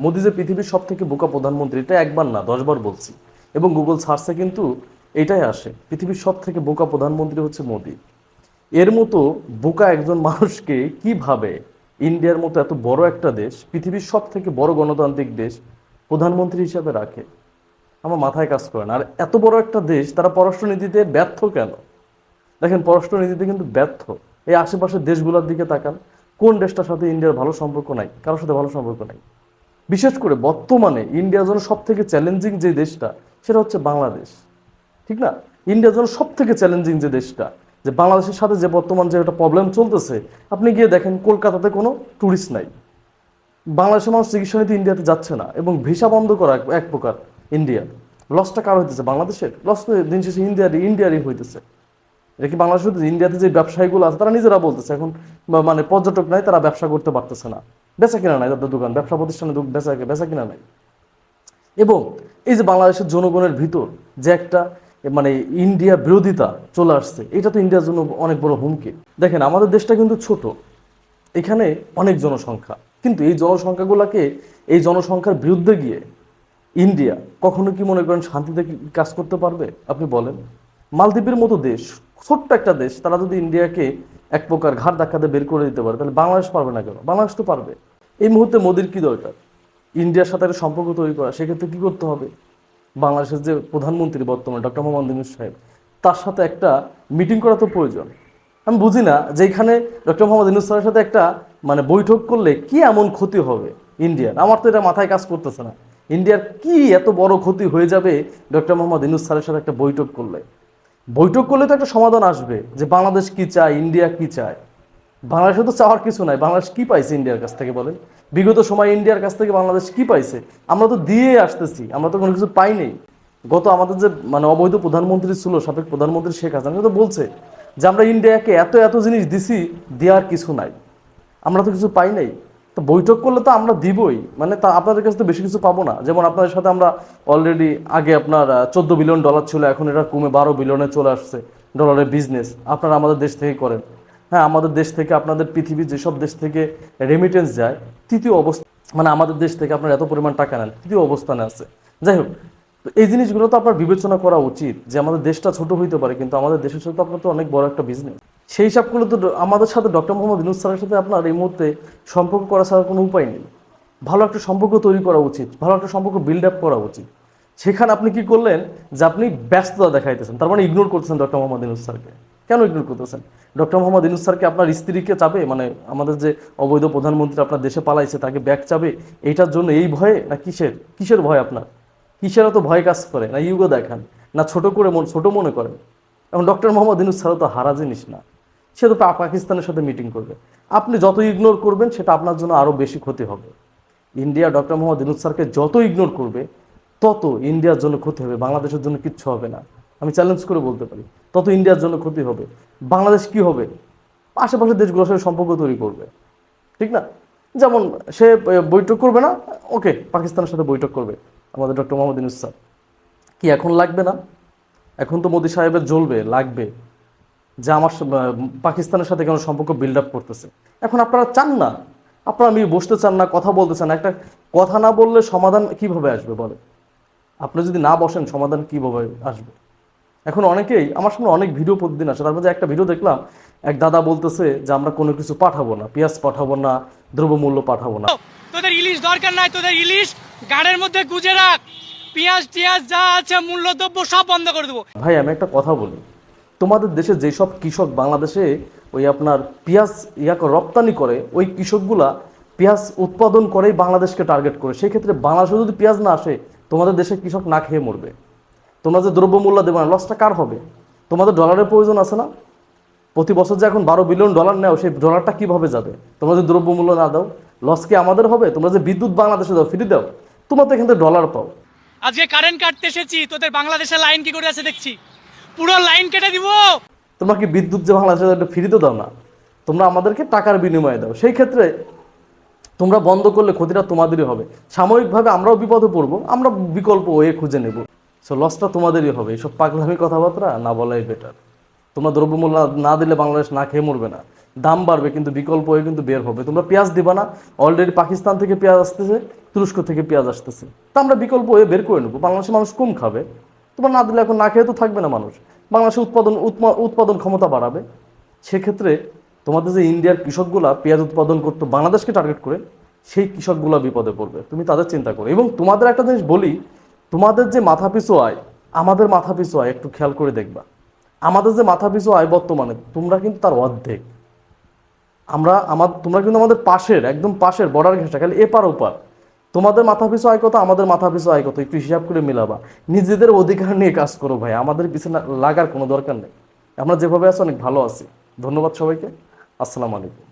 মোদি যে পৃথিবীর সব থেকে বোকা প্রধানমন্ত্রী এটা একবার না, দশবার বলছি। এবং গুগল সার্চে কিন্তু এটাই আসে, পৃথিবীর সব থেকে বোকা প্রধানমন্ত্রী হচ্ছে মোদি। এর মতো বোকা একজন মানুষকে কীভাবে ইন্ডিয়ার মতো এত বড় একটা দেশ, পৃথিবীর সব থেকে বড় গণতান্ত্রিক দেশ প্রধানমন্ত্রী হিসাবে রাখে? আমার মাথায় কাজ করে না। আর এত বড় একটা দেশ, তারা পররাষ্ট্রনীতিতে ব্যর্থ কেন? দেখেন, পররাষ্ট্রনীতিতে কিন্তু ব্যর্থ। এই আশেপাশের দেশগুলোর দিকে তাকান। কোন দেশটার সাথে ইন্ডিয়ার ভালো সম্পর্ক নাই? কারোর সাথে ভালো সম্পর্ক নাই। বিশেষ করে বর্তমানে ইন্ডিয়ার জন্য সব থেকে চ্যালেঞ্জিং যে দেশটা, সেটা হচ্ছে বাংলাদেশ। ঠিক না? ইন্ডিয়ার জন্য সব থেকে চ্যালেঞ্জিং যে দেশটা, যে বাংলাদেশের সাথে যে বর্তমান যে একটা প্রবলেম চলতেছে, আপনি গিয়ে দেখেন কলকাতাতে কোনো ট্যুরিস্ট নাই। বাংলাদেশের মানুষ চিকিৎসা নিতে ইন্ডিয়াতে যাচ্ছে না এবং ভিসা বন্ধ করা এক- প্রকার ইন্ডিয়ার। লসটা কার হইতেছে? বাংলাদেশের? লস দিন শেষে ইন্ডিয়ার ইন্ডিয়ারই হইতেছে। এটা কি বাংলাদেশ ইন্ডিয়াতে যে ব্যবসায়ীগুলো আছে, তারা নিজেরা বলতেছে, এখন মানে পর্যটক নাই, তারা ব্যবসা করতে পারতেছে না। বেচা কিনা নাই তাদের দোকান, ব্যবসা প্রতিষ্ঠানে বেচা বেচা কিনা নাই। এবং এই যে বাংলাদেশের জনগণের ভিতর যে একটা মানে ইন্ডিয়া বিরোধিতা চলে আসছে, এটা তো ইন্ডিয়ার জন্য অনেক বড় হুমকি। দেখেন, আমাদের দেশটা কিন্তু ছোট, এখানে অনেক জনসংখ্যা। কিন্তু এই জনসংখ্যাগুলোকে, এই জনসংখ্যার বিরুদ্ধে গিয়ে ইন্ডিয়া কখনো কি মনে করেন শান্তিতে কাজ করতে পারবে? আপনি বলেন। মালদ্বীপের মতো দেশ, ছোট্ট একটা দেশ, তারা যদি ইন্ডিয়াকে এক প্রকার ঘাট ধাক্কাতে বের করে দিতে পারে, তাহলে বাংলাদেশ পারবে না কেন? বাংলাদেশ তো পারবে। এই মুহূর্তে মোদির কি দরকার? ইন্ডিয়ার সাথে একটা সম্পর্ক তৈরি করা, সেক্ষেত্রে কি করতে হবে? বাংলাদেশের যে প্রধানমন্ত্রী বর্তমানে, ডক্টর মোহাম্মদ ইউনুস সাহেব, তার সাথে একটা মিটিং করা তো প্রয়োজন। আমি বুঝি না যে এখানে ডক্টর মোহাম্মদ ইউনুস স্যারের সাথে একটা মানে বৈঠক করলে কি এমন ক্ষতি হবে ইন্ডিয়ার? আমার তো এটা মাথায় কাজ করতেছে না। ইন্ডিয়ার কি এত বড় ক্ষতি হয়ে যাবে ডক্টর মোহাম্মদ ইউনুস স্যারের সাথে একটা বৈঠক করলে? বৈঠক করলে তো একটা সমাধান আসবে যে বাংলাদেশ কি চায়, ইন্ডিয়া কি চায়। বাংলাদেশে তো চাওয়ার কিছু নাই। বাংলাদেশ কি পাইছে ইন্ডিয়ার কাছ থেকে বলেন? বিগত সময় ইন্ডিয়ার কাছ থেকে বাংলাদেশ কি পাইছে? আমরা তো দিয়ে আসতেছি, আমরা তো কোনো কিছু পাই নেই। গত আমাদের যে মানে অবৈধ প্রধানমন্ত্রী ছিল, সাবেক প্রধানমন্ত্রী শেখ হাসিনা তো বলছে যে আমরা ইন্ডিয়াকে এত এত জিনিস দিছি, দেওয়ার কিছু নাই। আমরা তো কিছু পাই নাই। তো বৈঠক করলে তো আমরা দিবই। মানে তা আপনাদের কাছে তো বেশি কিছু পাবো না। যেমন আপনাদের সাথে আমরা অলরেডি আগে আপনার চোদ্দ বিলিয়ন ডলার ছিল, এখন এটা কমে বারো বিলিয়নে চলে আসছে ডলারের বিজনেস আপনারা আমাদের দেশ থেকে করেন। হ্যাঁ আমাদের দেশ থেকে আপনাদের পৃথিবীর যেসব দেশ থেকে রেমিটেন্স যায়, তৃতীয় অবস্থা মানে আমাদের দেশ থেকে আপনার এত পরিমাণ টাকা নেন, তৃতীয় অবস্থানে আছে। যাই হোক, তো এই জিনিসগুলো তো আপনার বিবেচনা করা উচিত যে আমাদের দেশটা ছোট হইতে পারে, কিন্তু আমাদের দেশের সাথে আপনার তো অনেক বড় একটা বিজনেস সেই হিসাবগুলো তো আমাদের সাথে ডক্টর মোহাম্মদ ইনুস স্যারের সাথে আপনার এই মুহূর্তে সম্পর্ক করা ছাড়া কোনো উপায় নেই। ভালো একটা সম্পর্ক তৈরি করা উচিত, ভালো একটা সম্পর্ক বিল্ড আপ করা উচিত। সেখানে আপনি কি করলেন যে আপনি ব্যস্ততা দেখাইতেছেন, তার মানে ইগনোর করতেছেন ডক্টর মোহাম্মদ ইনুস স্যারকে। কেন ইগনোর করতেছেন? ডক্টর মোহাম্মদ ইনুস স্যারকে আপনার স্ত্রীকে চাবে মানে আমাদের যে অবৈধ প্রধানমন্ত্রী আপনার দেশে পালাইছে, তাকে ব্যাগ চাবে এইটার জন্য এই ভয়ে না কিসের কিসের ভয় আপনার? কিসের তো ভয় কাজ করে? না ইউগো দেখান, না ছোট করে মন, ছোট মনে করেন। এবং ডক্টর মোহাম্মদ ইনুস স্যারও তো হারা জিনিস না। সে তো পাকিস্তানের সাথে মিটিং করবে। আপনি যত ইগনোর করবেন, সেটা আপনার জন্য আরও বেশি ক্ষতি হবে। ইন্ডিয়া ডক্টর মোহাম্মদ ইনুস স্যারকে যত ইগনোর করবে, তত ইন্ডিয়ার জন্য ক্ষতি হবে। বাংলাদেশের জন্য কিচ্ছু হবে না। আমি চ্যালেঞ্জ করে বলতে পারি, তত ইন্ডিয়ার জন্য ক্ষতি হবে। বাংলাদেশ কি হবে? আশেপাশের দেশগুলোর সাথে সম্পর্ক তৈরি করবে। ঠিক না? যেমন সে বৈঠক করবে না, ওকে, পাকিস্তানের সাথে বৈঠক করবে আমাদের ডক্টর মোহাম্মদ ইনুস স্যার। কি এখন লাগবে না? এখন তো মোদি সাহেবের জ্বলবে, লাগবে। যে আমার পাকিস্তানের সাথে কেন সম্পর্ক বিল্ড আপ করতেছে। এখন আপনারা চান না। আপনারা আমি বসতে চান না কথা বলতে চান না। একটা কথা না বললে সমাধান কীভাবে আসবে বলে আপনি যদি না বসেন সমাধান কীভাবে আসবে? এখন অনেকেই আমার সামনে অনেক ভিডিও প্রতিদিন আসে। তার মধ্যে একটা ভিডিও দেখলাম এক দাদা বলতেছে যে আমরা কোনো কিছু পাঠাবো না। পেঁয়াজ পাঠাবো না দ্রব্যমূল্য পাঠাবো না। তোদের ইলিশ দরকার নাই তোদের ইলিশ গাড়ের মধ্যে গুজে রাখ। পেঁয়াজ টিয়াজ যা আছে মূল্যদ্রব্য সব বন্ধ করে দেবো। ভাই আমি একটা কথা বলি। তোমাদের দেশে যেসব কৃষক বাংলাদেশে ওই আপনার পেঁয়াজ ইয়াকে রপ্তানি করে, ওই কৃষকগুলা পেঁয়াজ উৎপাদন করেই বাংলাদেশকে টার্গেট করে। সেই ক্ষেত্রে বাংলাদেশে যদি পেঁয়াজ না আসে, তোমাদের দেশে কৃষক না খেয়ে মরবে। তোমরা যে দ্রব্যমূল্য দেবে না লসটা কার হবে? তোমাদের ডলারের প্রয়োজন আছে না? প্রতি বছর যে এখন বারো বিলিয়ন ডলার নেও, সেই ডলারটা কীভাবে যাবে? তোমরা যদি দ্রব্যমূল্য না দাও লস কি আমাদের হবে? তোমরা যে বিদ্যুৎ বাংলাদেশে দাও ফ্রি দাও তোমরা তো এখান থেকে ডলার পাও। আজকে কারেন্ট কাটতে এসেছি, তোদের বাংলাদেশের লাইন কি করে আছে দেখছি? পুরো লাইন কেটে দিব। তোমরা কি বিদ্যুৎ যে বাংলাদেশে একটা ফ্রিতে দাও না, তোমরা আমাদেরকে টাকার বিনিময়ে দাও। সেই ক্ষেত্রে তোমরা বন্ধ করলে ক্ষতিটা তোমাদেরই হবে। সাময়িকভাবে আমরাও বিপদে পড়ব, আমরা বিকল্প ওয়ে খুঁজে নেব। সো লসটা তোমাদেরই হবে। এইসব পাগলামি কথাবার্তা না বলাই বেটার তোমরা দ্রব্যমূল্য না দিলে বাংলাদেশ না খেয়ে মরবে না। দাম বাড়বে, কিন্তু বিকল্প হয়ে কিন্তু বের হবে। তোমরা পেঁয়াজ দিবা না। অলরেডি পাকিস্তান থেকে পেঁয়াজ আসতেছে, তুরস্ক থেকে পেঁয়াজ আসতেছে। তা আমরা বিকল্প হয়ে বের করে নেব। বাংলাদেশের মানুষ কম খাবে। তোমার না দিলে এখন না খেয়ে তো থাকবে না মানুষ। বাংলাদেশের উৎপাদন উৎপাদন ক্ষমতা বাড়াবে। সেক্ষেত্রে তোমাদের যে ইন্ডিয়ার কৃষকগুলা পেঁয়াজ উৎপাদন করতো, বাংলাদেশকে টার্গেট করে, সেই কৃষকগুলা বিপদে পড়বে। তুমি তাদের চিন্তা করো। এবং তোমাদের একটা জিনিস বলি, তোমাদের যে মাথা পিছু আয়, আমাদের মাথা পিছু আয়, একটু খেয়াল করে দেখবা। আমাদের যে মাথা পিছু আয় বর্তমানে, তোমরা কিন্তু তার অর্ধেক। আমরা, আমার, তোমরা কিন্তু আমাদের পাশের, একদম পাশের বর্ডার ঘেঁষা, খালি এপার ওপার। তোমাদের মাথা পিছু আয় কত আমাদের মাথা পিছু আয় কত একটু হিসাব করে মিলাবা। নিজেদের অধিকার নিয়ে কাজ করো ভাই, আমাদের পিছনে লাগার কোনো দরকার নেই। আমরা যেভাবে আছি, অনেক ভালো আছি। ধন্যবাদ সবাইকে। আসসালামু আলাইকুম।